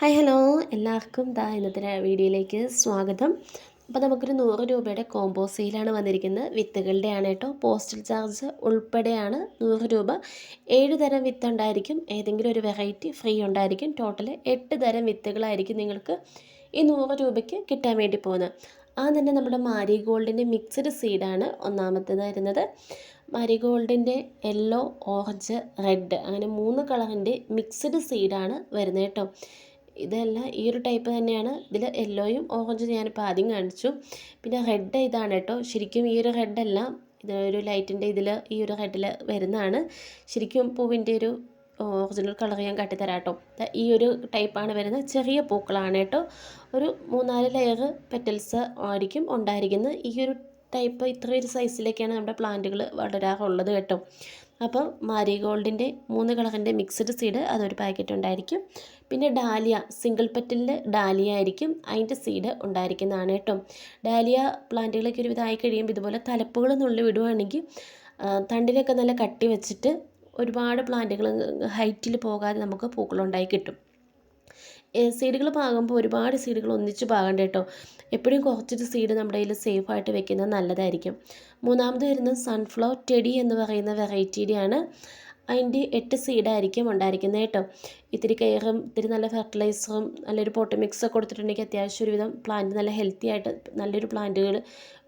Hi hello എല്ലാവർക്കും ദാ ഇന്നത്തെ വീഡിയോയിലേക്ക് സ്വാഗതം. അപ്പോൾ നമുക്കൊരു നൂറ് രൂപയുടെ കോംബോ സെയിലാണ് വന്നിരിക്കുന്നത്. വിത്തുകളുടെയാണ് കേട്ടോ. പോസ്റ്റൽ ചാർജ് ഉൾപ്പെടെയാണ് നൂറ് രൂപ. ഏഴ് തരം വിത്ത് ഉണ്ടായിരിക്കും. ഏതെങ്കിലും ഒരു വെറൈറ്റി ഫ്രീ ഉണ്ടായിരിക്കും. ടോട്ടൽ എട്ട് തരം വിത്തുകളായിരിക്കും നിങ്ങൾക്ക് ഈ നൂറ് രൂപയ്ക്ക് കിട്ടാൻ വേണ്ടി പോകുന്നത്. ആ തന്നെ നമ്മുടെ മാരി ഗോൾഡിന്റെ മിക്സഡ് സീഡാണ് ഒന്നാമത്തേത് വരുന്നത്. മാരി ഗോൾഡിന്റെ യെല്ലോ ഓറഞ്ച് റെഡ് അങ്ങനെ മൂന്ന് കളറിന്റെ മിക്സഡ് സീഡാണ് വരുന്നത് കേട്ടോ. ഇതെല്ലാം ഈ ഒരു ടൈപ്പ് തന്നെയാണ്. ഇതിൽ യെല്ലോയും ഓറഞ്ചും ഞാനിപ്പോൾ ആദ്യം കാണിച്ചു. പിന്നെ റെഡ് ഇതാണ് കേട്ടോ. ശരിക്കും ഈ ഒരു റെഡല്ല ഇത് ഒരു ലൈറ്റിന്റെ ഇതിൽ ഈ ഒരു റെഡിൽ വരുന്നതാണ്. ശരിക്കും പൂവിന്റെ ഒരു ഒറിജിനൽ കളർ ഞാൻ കാട്ടിത്തരാം കേട്ടോ ഈ ഒരു ടൈപ്പാണ് വരുന്നത്. ചെറിയ പൂക്കളാണ് കേട്ടോ. ഒരു മൂന്നാൽ ലെയർ പെറ്റൽസ് ആയിരിക്കും ഉണ്ടായിരിക്കുന്നത്. ഈ ഒരു ടൈപ്പ് ഇത്രയൊരു സൈസിലേക്കാണ് നമ്മുടെ പ്ലാന്റുകൾ വളരാറുള്ളത് കേട്ടോ. അപ്പോൾ മാരിഗോൾഡിന്റെ മൂന്ന് കളറിന്റെ മിക്സ്ഡ് സീഡ് അതൊരു പാക്കറ്റ് ഉണ്ടായിരിക്കും. പിന്നെ ഡാലിയ സിംഗിൾ പെറ്റലിന്റെ ഡാലിയ ആയിരിക്കും അതിന്റെ സീഡ് ഉണ്ടായിരിക്കുന്നതാണ് കേട്ടോ. ഡാലിയ പ്ലാന്റുകളൊക്കെ ഒരു ആയി കഴിയുമ്പോൾ ഇതുപോലെ തലപ്പുകൾ നുള്ളി വിടുവാണെങ്കിൽ തണ്ടിലൊക്കെ നല്ല കട്ടി വെച്ചിട്ട് ഒരുപാട് പ്ലാന്റുകൾ ഹൈറ്റിൽ പോകാതെ നമുക്ക് പൂക്കളുണ്ടായി കിട്ടും. സീഡുകൾ പാകുമ്പോൾ ഒരുപാട് സീഡുകൾ ഒന്നിച്ച് പാകണ്ട കേട്ടോ എപ്പോഴും കുറച്ചൊരു സീഡ് നമ്മുടെ കയ്യിൽ സേഫ് ആയിട്ട് വെക്കുന്നത് നല്ലതായിരിക്കും. മൂന്നാമത് വരുന്നത് സൺഫ്ലവർ ടെഡി എന്ന് പറയുന്ന വെറൈറ്റിയുടെയാണ് അതിന്റെ എട്ട് സീഡായിരിക്കും ഉണ്ടായിരിക്കുന്നത് കേട്ടോ. ഇത്തിരി കെയറും ഇത്തിരി നല്ല ഫെർട്ടിലൈസറും നല്ലൊരു പോട്ട് മിക്സ് കൊടുത്തിട്ടുണ്ടെങ്കിൽ അത്യാവശ്യം ഒരുവിധം പ്ലാന്റ് നല്ല ഹെൽത്തി ആയിട്ട് നല്ലൊരു പ്ലാന്റുകൾ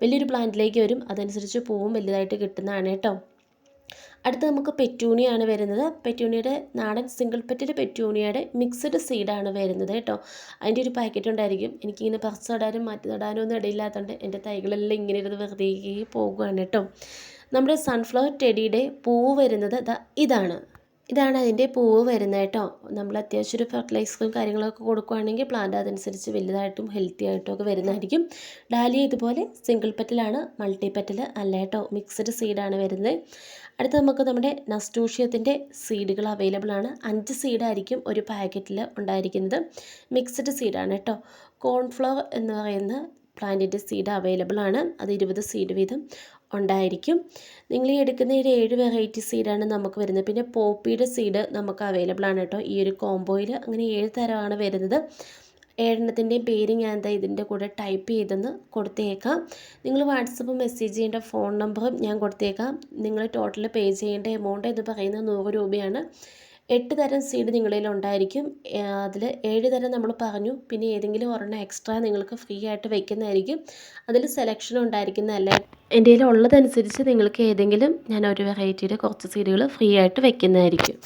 വലിയൊരു പ്ലാന്റിലേക്ക് വരും. അതനുസരിച്ച് പൂവും വലുതായിട്ട് കിട്ടുന്നതാണ് കേട്ടോ. അടുത്ത നമുക്ക് പെറ്റൂണിയാണ് വരുന്നത്. പെറ്റൂണിയുടെ നാടൻ സിംഗിൾ പെറ്റിൽ പെറ്റൂണിയുടെ മിക്സഡ് സീഡാണ് വരുന്നത് കേട്ടോ. അതിന്റെ ഒരു പാക്കറ്റ് ഉണ്ടായിരിക്കും. എനിക്കിങ്ങനെ പറിച്ച് നടാനും മാറ്റി നടാനും ഒന്നും ഇടയില്ലാത്തതുകൊണ്ട് എന്റെ തൈകളെല്ലാം ഇങ്ങനെ ഇരുന്ന് വെറുതെ പോകുകയാണ് കേട്ടോ. നമ്മുടെ സൺഫ്ലവർ ടെഡിയുടെ പൂവ് വരുന്നത് ഇതാണ്. ഇതാണ് അതിന്റെ പൂവ് വരുന്നത് കേട്ടോ. നമ്മൾ അത്യാവശ്യം ഒരു ഫെർട്ടിലൈസറും കാര്യങ്ങളൊക്കെ കൊടുക്കുകയാണെങ്കിൽ പ്ലാന്റ് അതനുസരിച്ച് വലുതായിട്ടും ഹെൽത്തി ആയിട്ടും ഒക്കെ വരുന്നതായിരിക്കും. ഡാലിയ ഇതുപോലെ സിംഗിൾ പെറ്റലാണ് മൾട്ടി പെറ്റൽ അല്ല കേട്ടോ. മിക്സഡ് സീഡാണ് വരുന്നത്. അടുത്ത നമുക്ക് നമ്മുടെ നസ്റ്റൂഷ്യത്തിന്റെ സീഡുകൾ അവൈലബിൾ ആണ്. അഞ്ച് സീഡായിരിക്കും ഒരു പാക്കറ്റിൽ ഉണ്ടായിരിക്കുന്നത്. മിക്സഡ് സീഡാണ് കേട്ടോ. കോൺഫ്ലവർ എന്ന് പറയുന്ന പ്ലാന്റിന്റെ സീഡ് അവൈലബിൾ ആണ്. അത് ഇരുപത് സീഡ് വീതം ഉണ്ടായിരിക്കും. നിങ്ങൾ ഈ എടുക്കുന്ന ഒരു ഏഴ് വെറൈറ്റി സീഡാണ് നമുക്ക് വരുന്നത്. പിന്നെ പോപ്പിയുടെ സീഡ് നമുക്ക് അവൈലബിൾ ആണ് കേട്ടോ. ഈ ഒരു കോംബോയിൽ അങ്ങനെ ഏഴ് തരമാണ് വരുന്നത്. ഏഴെണ്ണത്തിന്റെയും പേര് ഞാൻ എന്താ ഇതിന്റെ കൂടെ ടൈപ്പ് ചെയ്തെന്ന് കൊടുത്തേക്കാം. നിങ്ങൾ വാട്സപ്പ് മെസ്സേജ് ചെയ്യേണ്ട ഫോൺ നമ്പറും ഞാൻ കൊടുത്തേക്കാം. നിങ്ങൾ ടോട്ടൽ പേ ചെയ്യേണ്ട എമൗണ്ട് എന്ന് പറയുന്നത് നൂറ് രൂപയാണ്. എട്ട് തരം സീഡ് നിങ്ങളിൽ ഉണ്ടായിരിക്കും. അതിൽ ഏഴ് തരം നമ്മൾ പറഞ്ഞു. പിന്നെ ഏതെങ്കിലും ഒരെണ്ണം എക്സ്ട്രാ നിങ്ങൾക്ക് ഫ്രീ ആയിട്ട് വെക്കുന്നതായിരിക്കും. അതിൽ സെലക്ഷൻ ഉണ്ടായിരിക്കുന്നതല്ല എന്റെ കയ്യിൽ ഉള്ളതനുസരിച്ച് നിങ്ങൾക്ക് ഏതെങ്കിലും ഞാൻ ഒരു വെറൈറ്റിയുടെ കുറച്ച് സീഡുകൾ ഫ്രീ ആയിട്ട് വെക്കുന്നതായിരിക്കും.